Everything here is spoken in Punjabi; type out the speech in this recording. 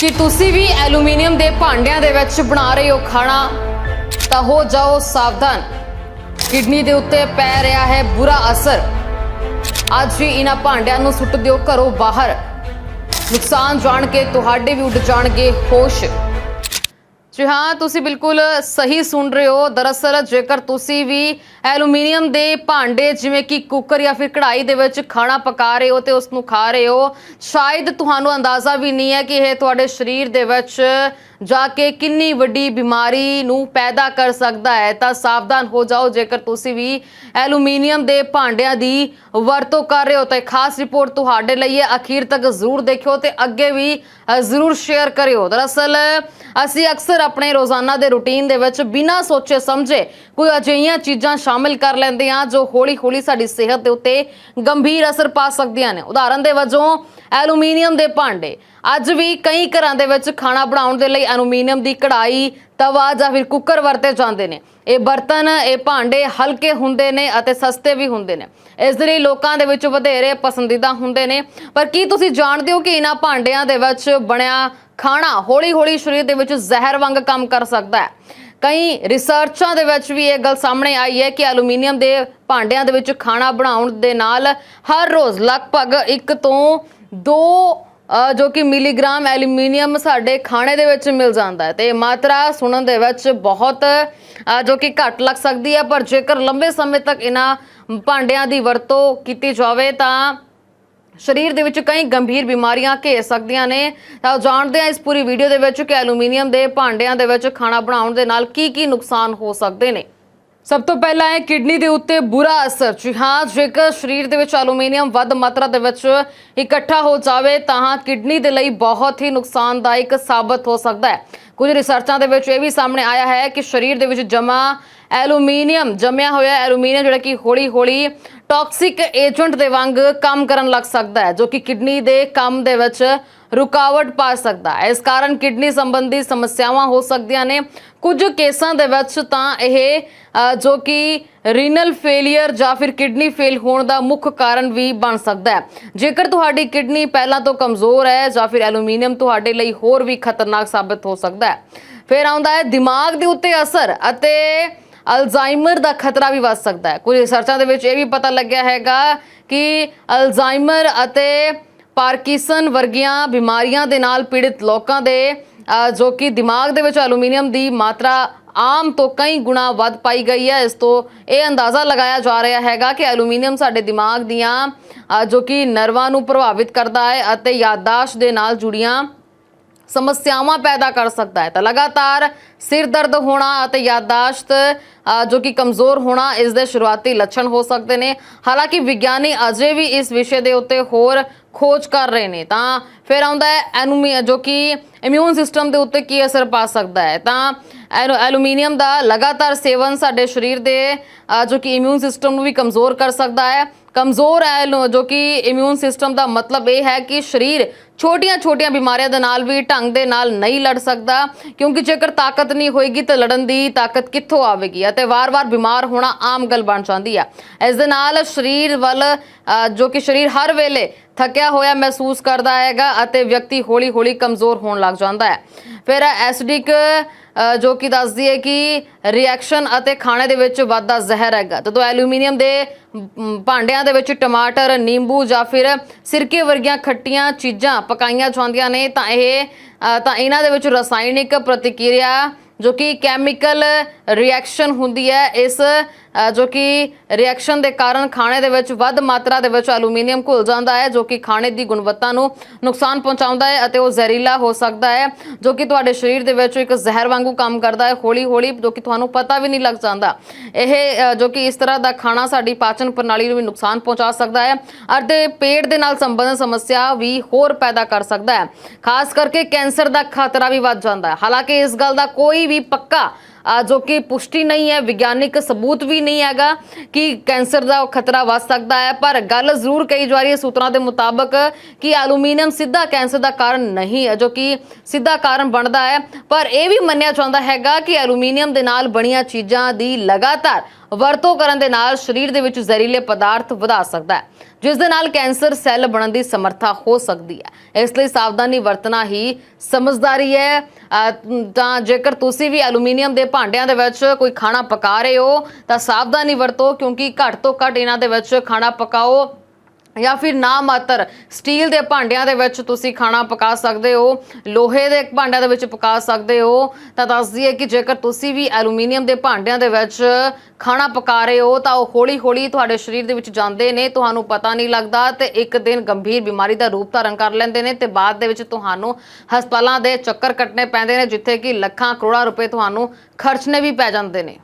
ਕਿ ਤੁਸੀਂ ਵੀ ਐਲੂਮੀਨੀਅਮ ਦੇ ਭਾਂਡਿਆਂ ਦੇ ਵਿੱਚ ਬਣਾ ਰਹੇ ਹੋ ਖਾਣਾ, ਤਾਂ ਹੋ ਜਾਓ ਸਾਵਧਾਨ। ਕਿਡਨੀ ਦੇ ਉੱਤੇ ਪੈ ਰਿਹਾ ਹੈ ਬੁਰਾ ਅਸਰ। ਅੱਜ ਹੀ ਇਹਨਾਂ ਭਾਂਡਿਆਂ ਨੂੰ ਸੁੱਟ ਦਿਓ ਘਰੋਂ ਬਾਹਰ। ਨੁਕਸਾਨ ਜਾਣ ਕੇ, ਤੁਹਾਡੇ ਵੀ ਉੱਡ ਜਾਣਗੇ ਹੋਸ਼। ਜੀ ਹਾਂ, ਤੁਸੀਂ ਬਿਲਕੁਲ ਸਹੀ ਸੁਣ ਰਹੇ ਹੋ। ਦਰਅਸਲ ਜੇਕਰ ਤੁਸੀਂ ਵੀ ਐਲੂਮੀਨੀਅਮ ਦੇ ਭਾਂਡੇ ਜਿਵੇਂ ਕਿ ਕੁੱਕਰ ਜਾਂ ਫਿਰ ਕੜਾਈ ਦੇ ਵਿੱਚ ਖਾਣਾ ਪਕਾ ਰਹੇ ਹੋ ਤੇ ਉਸ ਨੂੰ ਖਾ ਰਹੇ ਹੋ, ਸ਼ਾਇਦ ਤੁਹਾਨੂੰ ਅੰਦਾਜ਼ਾ ਵੀ ਨਹੀਂ ਹੈ ਕਿ ਇਹ ਤੁਹਾਡੇ ਸਰੀਰ ਦੇ ਵਿੱਚ ਜਾ ਕੇ ਕਿੰਨੀ ਵੱਡੀ ਬਿਮਾਰੀ ਨੂੰ ਪੈਦਾ ਕਰ ਸਕਦਾ ਹੈ, ਤਾਂ ਸਾਵਧਾਨ ਹੋ ਜਾਓ। ਜੇਕਰ ਤੁਸੀਂ ਵੀ ਐਲੂਮੀਨੀਅਮ ਦੇ ਭਾਂਡਿਆਂ ਦੀ ਵਰਤੋਂ ਕਰ ਰਹੇ ਹੋ, ਤਾਂ ਖਾਸ ਰਿਪੋਰਟ ਤੁਹਾਡੇ ਲਈ ਹੈ। ਅਖੀਰ ਤੱਕ ਜ਼ਰੂਰ ਦੇਖਿਓ ਤੇ ਅੱਗੇ ਵੀ ਜ਼ਰੂਰ ਸ਼ੇਅਰ ਕਰਿਓ। ਦਰਅਸਲ, ਅਸੀਂ ਅਕਸਰ ਆਪਣੇ ਰੋਜ਼ਾਨਾ ਦੇ ਰੁਟੀਨ ਦੇ ਵਿੱਚ ਬਿਨਾਂ ਸੋਚੇ ਸਮਝੇ ਕੋਈ ਅਜਿਹੀਆਂ ਚੀਜ਼ਾਂ ਸ਼ਾਮਿਲ ਕਰ ਲੈਂਦੇ ਹਾਂ, ਜੋ ਹੌਲੀ-ਹੌਲੀ ਸਾਡੀ ਸਿਹਤ ਦੇ ਉੱਤੇ ਗੰਭੀਰ ਅਸਰ ਪਾ ਸਕਦੀਆਂ ਨੇ। ਉਦਾਹਰਨ ਦੇ ਵਜੋਂ, ਐਲੂਮੀਨੀਅਮ ਦੇ ਭਾਂਡੇ। ਅੱਜ ਵੀ ਕਈ ਘਰਾਂ ਦੇ ਵਿੱਚ ਖਾਣਾ ਬਣਾਉਣ ਦੇ ਲਈ ਐਲੂਮੀਨੀਅਮ ਦੀ ਕੜਾਈ, ਤਵਾ ਜਾਂ ਫਿਰ ਕੁੱਕਰ ਵਰਤੇ ਜਾਂਦੇ ਨੇ। ਇਹ ਬਰਤਨ, ਇਹ ਭਾਂਡੇ ਹਲਕੇ ਹੁੰਦੇ ਨੇ ਅਤੇ ਸਸਤੇ ਵੀ ਹੁੰਦੇ ਨੇ। ਇਸ ਦੇ ਲਈ ਲੋਕਾਂ ਦੇ ਵਿੱਚ ਵਧੇਰੇ ਪਸੰਦੀਦਾ ਹੁੰਦੇ ਨੇ। ਪਰ ਕੀ ਤੁਸੀਂ ਜਾਣਦੇ ਹੋ ਕਿ ਇਹਨਾਂ ਭਾਂਡਿਆਂ ਦੇ ਵਿੱਚ ਬਣਿਆ ਖਾਣਾ ਹੌਲੀ-ਹੌਲੀ ਸਰੀਰ ਦੇ ਵਿੱਚ ਜ਼ਹਿਰ ਵਾਂਗ ਕੰਮ ਕਰ ਸਕਦਾ ਹੈ? ਕਈ ਰਿਸਰਚਾਂ ਦੇ ਵਿੱਚ ਵੀ ਇਹ ਗੱਲ ਸਾਹਮਣੇ ਆਈ ਹੈ ਕਿ ਐਲੂਮੀਨੀਅਮ ਦੇ ਭਾਂਡਿਆਂ ਦੇ ਵਿੱਚ ਖਾਣਾ ਬਣਾਉਣ ਦੇ ਨਾਲ ਹਰ ਰੋਜ਼ ਲਗਭਗ 1 ਤੋਂ 2 ਜੋ ਕਿ ਮਿਲੀਗ੍ਰਾਮ ਐਲੂਮੀਨੀਅਮ ਸਾਡੇ ਖਾਣੇ ਦੇ ਵਿੱਚ ਮਿਲ ਜਾਂਦਾ ਹੈ ਤੇ ਮਾਤਰਾ ਸੁਣਨ ਦੇ ਵਿੱਚ ਬਹੁਤ ਜੋ ਕਿ ਘੱਟ ਲੱਗ ਸਕਦੀ ਹੈ, ਪਰ ਜੇਕਰ ਲੰਬੇ ਸਮੇਂ ਤੱਕ ਇਹਨਾਂ ਭਾਂਡਿਆਂ ਦੀ ਵਰਤੋਂ ਕੀਤੀ ਜਾਵੇ ਤਾਂ ਸਰੀਰ ਦੇ ਵਿੱਚ ਕਈ ਗੰਭੀਰ ਬਿਮਾਰੀਆਂ ਘੇਰ ਸਕਦੀਆਂ ਨੇ। ਤਾਂ ਜਾਣਦੇ ਹਾਂ ਇਸ ਪੂਰੀ ਵੀਡੀਓ ਦੇ ਵਿੱਚ ਕਿ ਐਲੂਮੀਨੀਅਮ ਦੇ ਭਾਂਡਿਆਂ ਦੇ ਵਿੱਚ ਖਾਣਾ ਬਣਾਉਣ ਦੇ ਨਾਲ ਕੀ ਕੀ ਨੁਕਸਾਨ ਹੋ ਸਕਦੇ ਨੇ। ਸਭ ਤੋਂ ਪਹਿਲਾਂ ਹੈ ਕਿਡਨੀ ਦੇ ਉੱਤੇ ਬੁਰਾ ਅਸਰ ਜੀ ਹਾਂ ਜੇਕਰ ਸਰੀਰ ਦੇ ਵਿੱਚ ਐਲੂਮੀਨੀਅਮ ਵੱਧ ਮਾਤਰਾ ਦੇ ਵਿੱਚ ਇਕੱਠਾ ਹੋ ਜਾਵੇ, ਤਾਂ ਕਿਡਨੀ ਦੇ ਲਈ ਬਹੁਤ ਹੀ ਨੁਕਸਾਨਦਾਇਕ ਸਾਬਤ ਹੋ ਸਕਦਾ ਹੈ। ਕੁਝ ਰਿਸਰਚਾਂ ਦੇ ਵਿੱਚ ਇਹ ਵੀ ਸਾਹਮਣੇ ਆਇਆ ਹੈ ਕਿ ਸਰੀਰ ਦੇ ਵਿੱਚ ਜਮਾ ਐਲੂਮੀਨੀਅਮ ਜੰਮਿਆ ਹੋਇਆ ਐਲੂਮੀਨੀਅਮ ਜਿਹੜਾ ਕਿ ਹੌਲੀ-ਹੌਲੀ ਟਾਕਸਿਕ ਏਜੰਟ ਦੇ ਵਾਂਗ ਕੰਮ ਕਰਨ ਲੱਗ ਸਕਦਾ ਹੈ, ਜੋ ਕਿ ਕਿਡਨੀ ਦੇ ਕੰਮ ਦੇ ਵਿੱਚ ਰੁਕਾਵਟ ਪਾ ਸਕਦਾ ਹੈ। ਇਸ ਕਾਰਨ ਕਿਡਨੀ ਸੰਬੰਧੀ ਸਮੱਸਿਆਵਾਂ ਹੋ ਸਕਦੀਆਂ ਨੇ। ਕੁਝ ਕੇਸਾਂ ਦੇ ਵਿੱਚ ਤਾਂ ਇਹ ਜੋ ਕਿ ਰੀਨਲ ਫੇਲਿਅਰ ਜਾਂ ਫਿਰ ਕਿਡਨੀ ਫੇਲ ਹੋਣ ਦਾ ਮੁੱਖ ਕਾਰਨ ਵੀ ਬਣ ਸਕਦਾ ਹੈ। ਜੇਕਰ ਤੁਹਾਡੀ ਕਿਡਨੀ ਪਹਿਲਾਂ ਤੋਂ ਕਮਜ਼ੋਰ ਹੈ ਜਾਂ ਫਿਰ ਐਲੂਮੀਨੀਅਮ ਤੁਹਾਡੇ ਲਈ ਹੋਰ ਵੀ ਖਤਰਨਾਕ ਸਾਬਤ ਹੋ ਸਕਦਾ ਹੈ। ਫਿਰ ਆਉਂਦਾ ਹੈ ਦਿਮਾਗ ਦੇ ਉੱਤੇ ਅਸਰ ਅਤੇ ਅਲਜ਼ਾਈਮਰ ਦਾ ਖਤਰਾ ਵੀ ਵੱਧ ਸਕਦਾ ਹੈ। ਕੁਝ ਰਿਸਰਚਾਂ ਦੇ ਵਿੱਚ ਇਹ ਵੀ ਪਤਾ ਲੱਗਿਆ ਹੈਗਾ ਕਿ ਅਲਜ਼ਾਈਮਰ ਅਤੇ ਪਾਰਕਿਸਨ ਵਰਗੀਆਂ ਬਿਮਾਰੀਆਂ ਦੇ ਨਾਲ ਪੀੜਿਤ ਲੋਕਾਂ ਦੇ ਜੋ ਕਿ ਦਿਮਾਗ ਦੇ ਵਿੱਚ ਐਲੂਮੀਨੀਅਮ ਦੀ ਮਾਤਰਾ ਆਮ ਤੋਂ ਕਈ ਗੁਣਾ ਵੱਧ ਪਾਈ ਗਈ ਹੈ। ਇਸ ਤੋਂ ਇਹ ਅੰਦਾਜ਼ਾ ਲਗਾਇਆ ਜਾ ਰਿਹਾ ਹੈਗਾ ਕਿ ਐਲੂਮੀਨੀਅਮ ਸਾਡੇ ਦਿਮਾਗ ਦੀਆਂ ਜੋ ਕਿ ਨਰਵਾਂ ਨੂੰ ਪ੍ਰਭਾਵਿਤ ਕਰਦਾ ਹੈ ਅਤੇ ਯਾਦਦਾਸ਼ਤ ਦੇ ਨਾਲ ਜੁੜੀਆਂ ਸਮੱਸਿਆਵਾਂ ਪੈਦਾ ਕਰ ਸਕਦਾ ਹੈ। ਤਾਂ ਲਗਾਤਾਰ ਸਿਰ ਦਰਦ ਹੋਣਾ ਅਤੇ ਯਾਦਾਸ਼ਤ ਜੋ ਕਿ ਕਮਜ਼ੋਰ ਹੋਣਾ, ਇਸ ਦੇ ਸ਼ੁਰੂਆਤੀ ਲੱਛਣ ਹੋ ਸਕਦੇ ਨੇ। ਹਾਲਾਂਕਿ ਵਿਗਿਆਨੀ ਅਜੇ ਵੀ ਇਸ ਵਿਸ਼ੇ ਦੇ ਉੱਤੇ ਹੋਰ ਖੋਜ ਕਰ ਰਹੇ ਨੇ। ਤਾਂ ਫਿਰ ਆਉਂਦਾ ਹੈ ਐਨੂਮੀ ਜੋ ਕਿ ਇਮਿਊਨ ਸਿਸਟਮ ਦੇ ਉੱਤੇ ਕੀ ਅਸਰ ਪਾ ਸਕਦਾ ਹੈ। ਤਾਂ ਐਲੂ- ਐਲੂਮੀਨੀਅਮ ਦਾ ਲਗਾਤਾਰ ਸੇਵਨ ਸਾਡੇ ਸਰੀਰ ਦੇ ਜੋ ਕਿ ਇਮਿਊਨ ਸਿਸਟਮ ਨੂੰ ਵੀ ਕਮਜ਼ੋਰ ਕਰ ਸਕਦਾ ਹੈ। ਕਮਜ਼ੋਰ ਹੈ ਜੋ ਕਿ ਇਮਿਊਨ ਸਿਸਟਮ ਦਾ ਮਤਲਬ ਇਹ ਹੈ ਕਿ ਸਰੀਰ ਛੋਟੀਆਂ-ਛੋਟੀਆਂ ਬਿਮਾਰੀਆਂ ਦੇ ਨਾਲ ਵੀ ਢੰਗ ਦੇ ਨਾਲ ਨਹੀਂ ਲੜ ਸਕਦਾ। ਕਿਉਂਕਿ ਜੇਕਰ ਤਾਕਤ ਨਹੀਂ ਹੋਏਗੀ ਤਾਂ ਲੜਨ ਦੀ ਤਾਕਤ ਕਿੱਥੋਂ ਆਵੇਗੀ? ਅਤੇ ਵਾਰ-ਵਾਰ ਬਿਮਾਰ ਹੋਣਾ ਆਮ ਗੱਲ ਬਣ ਜਾਂਦੀ ਹੈ। ਇਸ ਦੇ ਨਾਲ ਸਰੀਰ ਵੱਲ ਜੋ ਕਿ ਸਰੀਰ ਹਰ ਵੇਲੇ ਥੱਕਿਆ ਹੋਇਆ ਮਹਿਸੂਸ ਕਰਦਾ ਹੈਗਾ ਅਤੇ ਵਿਅਕਤੀ ਹੌਲੀ-ਹੌਲੀ ਕਮਜ਼ੋਰ ਹੋਣ ਲੱਗ ਜਾਂਦਾ ਹੈ। ਫਿਰ ਐਸਿਡਿਕ ਜੋ ਕਿ ਦੱਸਦੀ ਹੈ ਕਿ ਰਿਐਕਸ਼ਨ ਅਤੇ ਖਾਣੇ ਦੇ ਵਿੱਚ ਵਾਧਾ ਜ਼ਹਿਰ ਹੈਗਾ। ਜਦੋਂ ਐਲੂਮੀਨੀਅਮ ਦੇ ਭਾਂਡਿਆਂ ਦੇ ਵਿੱਚ ਟਮਾਟਰ, ਨਿੰਬੂ ਜਾਂ ਫਿਰ ਸਿਰਕੇ ਵਰਗੀਆਂ ਖੱਟੀਆਂ ਚੀਜ਼ਾਂ ਪਕਾਈਆਂ ਜਾਂਦੀਆਂ ਨੇ, ਤਾਂ ਇਹ ਤਾਂ ਇਹਨਾਂ ਦੇ ਵਿੱਚ ਰਸਾਇਣਿਕ ਪ੍ਰਤੀਕਿਰਿਆ ਜੋ ਕਿ ਕੈਮੀਕਲ ਰਿਐਕਸ਼ਨ ਹੁੰਦੀ ਹੈ, ਇਸ ਜੋ ਕਿ ਰਿਐਕਸ਼ਨ ਦੇ ਕਾਰਨ ਖਾਣੇ ਦੇ ਵਿੱਚ ਵੱਧ ਮਾਤਰਾ ਦੇ ਵਿੱਚ ਐਲੂਮੀਨੀਅਮ ਘੁਲ ਜਾਂਦਾ ਹੈ, ਜੋ ਕਿ ਖਾਣੇ ਦੀ ਗੁਣਵੱਤਾ ਨੂੰ ਨੁਕਸਾਨ ਪਹੁੰਚਾਉਂਦਾ ਹੈ ਅਤੇ ਉਹ ਜ਼ਹਿਰੀਲਾ ਹੋ ਸਕਦਾ ਹੈ, ਜੋ ਕਿ ਤੁਹਾਡੇ ਸਰੀਰ ਦੇ ਵਿੱਚ ਇੱਕ ਜ਼ਹਿਰ ਵਾਂਗੂ ਕੰਮ ਕਰਦਾ ਹੈ ਹੌਲੀ ਹੌਲੀ ਜੋ ਕਿ ਤੁਹਾਨੂੰ ਪਤਾ ਵੀ ਨਹੀਂ ਲੱਗ ਜਾਂਦਾ। ਇਹ ਜੋ ਕਿ ਇਸ ਤਰ੍ਹਾਂ ਦਾ ਖਾਣਾ ਸਾਡੀ ਪਾਚਨ ਪ੍ਰਣਾਲੀ ਨੂੰ ਵੀ ਨੁਕਸਾਨ ਪਹੁੰਚਾ ਸਕਦਾ ਹੈ ਅਤੇ ਪੇਟ ਦੇ ਨਾਲ ਸੰਬੰਧਿਤ ਸਮੱਸਿਆ ਵੀ ਹੋਰ ਪੈਦਾ ਕਰ ਸਕਦਾ ਹੈ। ਖਾਸ ਕਰਕੇ ਕੈਂਸਰ ਦਾ ਖਤਰਾ ਵੀ ਵੱਧ ਜਾਂਦਾ ਹੈ। ਹਾਲਾਂਕਿ ਇਸ ਗੱਲ ਦਾ ਕੋਈ ਵੀ ਪੱਕਾ ਜੋ ਕਿ ਪੁਸ਼ਟੀ ਨਹੀਂ ਹੈ, ਵਿਗਿਆਨਿਕ ਸਬੂਤ ਵੀ ਨਹੀਂ ਹੈਗਾ ਕਿ ਕੈਂਸਰ ਦਾ ਖਤਰਾ ਵੱਧ ਸਕਦਾ ਹੈ। ਪਰ ਗੱਲ ਜ਼ਰੂਰ ਕਹੀ ਜਾ ਰਹੀ ਹੈ ਸੂਤਰਾਂ ਦੇ ਮੁਤਾਬਕ ਕਿ ਐਲੂਮੀਨੀਅਮ ਸਿੱਧਾ ਕੈਂਸਰ ਦਾ ਕਾਰਨ ਨਹੀਂ ਹੈ, ਜੋ ਕਿ ਸਿੱਧਾ ਕਾਰਨ ਬਣਦਾ ਹੈ। ਪਰ ਇਹ ਵੀ ਮੰਨਿਆ ਜਾਂਦਾ ਹੈਗਾ ਕਿ ਐਲੂਮੀਨੀਅਮ ਦੇ ਨਾਲ ਬਣੀਆਂ ਚੀਜ਼ਾਂ ਦੀ ਲਗਾਤਾਰ ਵਰਤੋਂ ਕਰਨ ਦੇ ਨਾਲ ਸਰੀਰ ਦੇ ਵਿੱਚ ਜ਼ਹਿਰੀਲੇ ਪਦਾਰਥ ਵਧਾ ਸਕਦਾ ਹੈ, ਜਿਸ ਦੇ ਨਾਲ ਕੈਂਸਰ ਸੈੱਲ ਬਣਨ ਦੀ ਸਮਰੱਥਾ ਹੋ ਸਕਦੀ ਹੈ। ਇਸ ਲਈ ਸਾਵਧਾਨੀ ਵਰਤਣਾ ਹੀ ਸਮਝਦਾਰੀ ਹੈ। ਤਾਂ ਜੇਕਰ ਤੁਸੀਂ ਵੀ ਐਲੂਮੀਨੀਅਮ ਦੇ ਭਾਂਡਿਆਂ ਦੇ ਵਿੱਚ ਕੋਈ ਖਾਣਾ ਪਕਾ ਰਹੇ ਹੋ, ਤਾਂ ਸਾਵਧਾਨੀ ਵਰਤੋ ਕਿਉਂਕਿ ਘੱਟ ਤੋਂ ਘੱਟ ਇਹਨਾਂ ਦੇ ਵਿੱਚ ਖਾਣਾ ਪਕਾਓ। ਜਾਂ ਫਿਰ ਨਾ ਮਾਤਰ, ਸਟੀਲ ਦੇ ਭਾਂਡਿਆਂ ਦੇ ਵਿੱਚ ਤੁਸੀਂ ਖਾਣਾ ਪਕਾ ਸਕਦੇ ਹੋ, ਲੋਹੇ ਦੇ ਭਾਂਡਿਆਂ ਦੇ ਵਿੱਚ ਪਕਾ ਸਕਦੇ ਹੋ, ਤਾਂ ਦੱਸ ਦਈਏ ਕਿ ਜੇਕਰ ਤੁਸੀਂ ਵੀ ਐਲੂਮੀਨੀਅਮ ਦੇ ਭਾਂਡਿਆਂ ਦੇ ਵਿੱਚ ਖਾਣਾ ਪਕਾ ਰਹੇ ਹੋ, ਤਾਂ ਉਹ ਹੌਲੀ-ਹੌਲੀ ਤੁਹਾਡੇ ਸਰੀਰ ਦੇ ਵਿੱਚ ਜਾਂਦੇ ਨੇ, ਤੁਹਾਨੂੰ ਪਤਾ ਨਹੀਂ ਲੱਗਦਾ ਤੇ ਇੱਕ ਦਿਨ ਗੰਭੀਰ ਬਿਮਾਰੀ ਦਾ ਰੂਪ ਧਾਰਨ ਕਰ ਲੈਂਦੇ ਨੇ ਤੇ ਬਾਅਦ ਦੇ ਵਿੱਚ ਤੁਹਾਨੂੰ ਹਸਪਤਾਲਾਂ ਦੇ ਚੱਕਰ ਕੱਟਣੇ ਪੈਂਦੇ ਨੇ, ਜਿੱਥੇ ਕਿ ਲੱਖਾਂ ਕਰੋੜਾਂ ਰੁਪਏ ਤੁਹਾਨੂੰ ਖਰਚਣੇ ਵੀ ਪੈ ਜਾਂਦੇ ਨੇ।